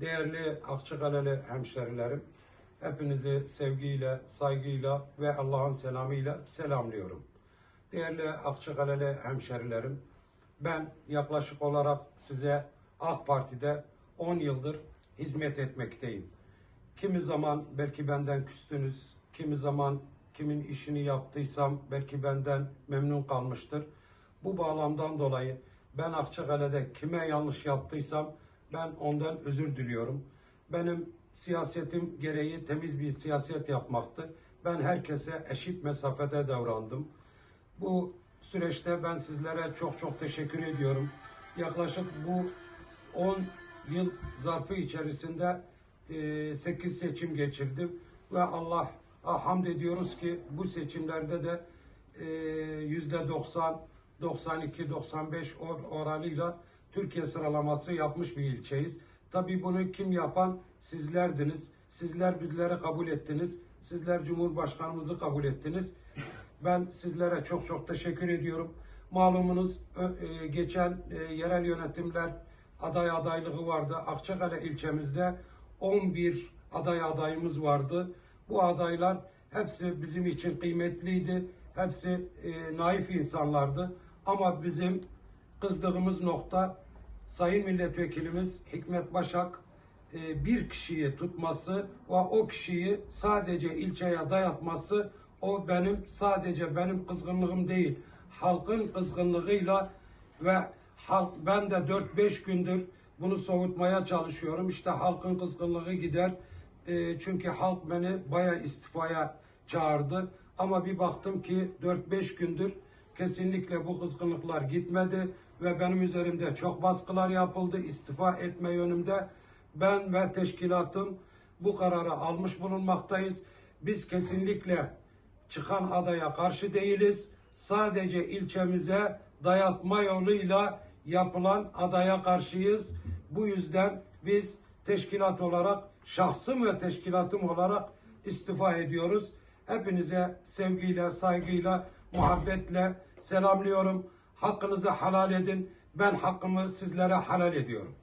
Değerli Akçakaleli hemşerilerim, hepinizi sevgiyle, saygıyla ve Allah'ın selamıyla selamlıyorum. Değerli Akçakaleli hemşerilerim, ben yaklaşık olarak size AK Parti'de 10 yıldır hizmet etmekteyim. Kimi zaman belki benden küstünüz, kimi zaman kimin işini yaptıysam belki benden memnun kalmıştır. Bu bağlamdan dolayı ben Akçakale'de kime yanlış yaptıysam ben ondan özür diliyorum. Benim siyasetim gereği temiz bir siyaset yapmaktı. Ben herkese eşit mesafede davrandım. Bu süreçte ben sizlere çok çok teşekkür ediyorum. Yaklaşık bu 10 yıl zarfı içerisinde 8 seçim geçirdim ve Allah hamd ediyoruz ki bu seçimlerde de e, yüzde 90, 92, 95 or- oranıyla Türkiye sıralaması yapmış bir ilçeyiz. Tabii bunu kim yapan sizlerdiniz. Sizler bizleri kabul ettiniz. Sizler Cumhurbaşkanımızı kabul ettiniz. Ben sizlere çok çok teşekkür ediyorum. Malumunuz e, geçen e, yerel yönetimler aday adaylığı vardı. Akçakale ilçemizde 11 aday adayımız vardı. Bu adaylar hepsi bizim için kıymetliydi. Hepsi e, naif insanlardı. Ama bizim kızdığımız nokta Sayın Milletvekilimiz Hikmet Başak e, bir kişiyi tutması ve o kişiyi sadece ilçeye dayatması o benim sadece benim kızgınlığım değil. Halkın kızgınlığıyla ve halk ben de 4-5 gündür bunu soğutmaya çalışıyorum. İşte halkın kızgınlığı gider. E, çünkü halk beni bayağı istifaya çağırdı. Ama bir baktım ki 4-5 gündür kesinlikle bu kızgınlıklar gitmedi ve benim üzerimde çok baskılar yapıldı istifa etme yönümde. Ben ve teşkilatım bu kararı almış bulunmaktayız. Biz kesinlikle çıkan adaya karşı değiliz. Sadece ilçemize dayatma yoluyla yapılan adaya karşıyız. Bu yüzden biz teşkilat olarak, şahsım ve teşkilatım olarak istifa ediyoruz. Hepinize sevgiyle, saygıyla, muhabbetle selamlıyorum. Hakkınızı halal edin. Ben hakkımı sizlere halal ediyorum.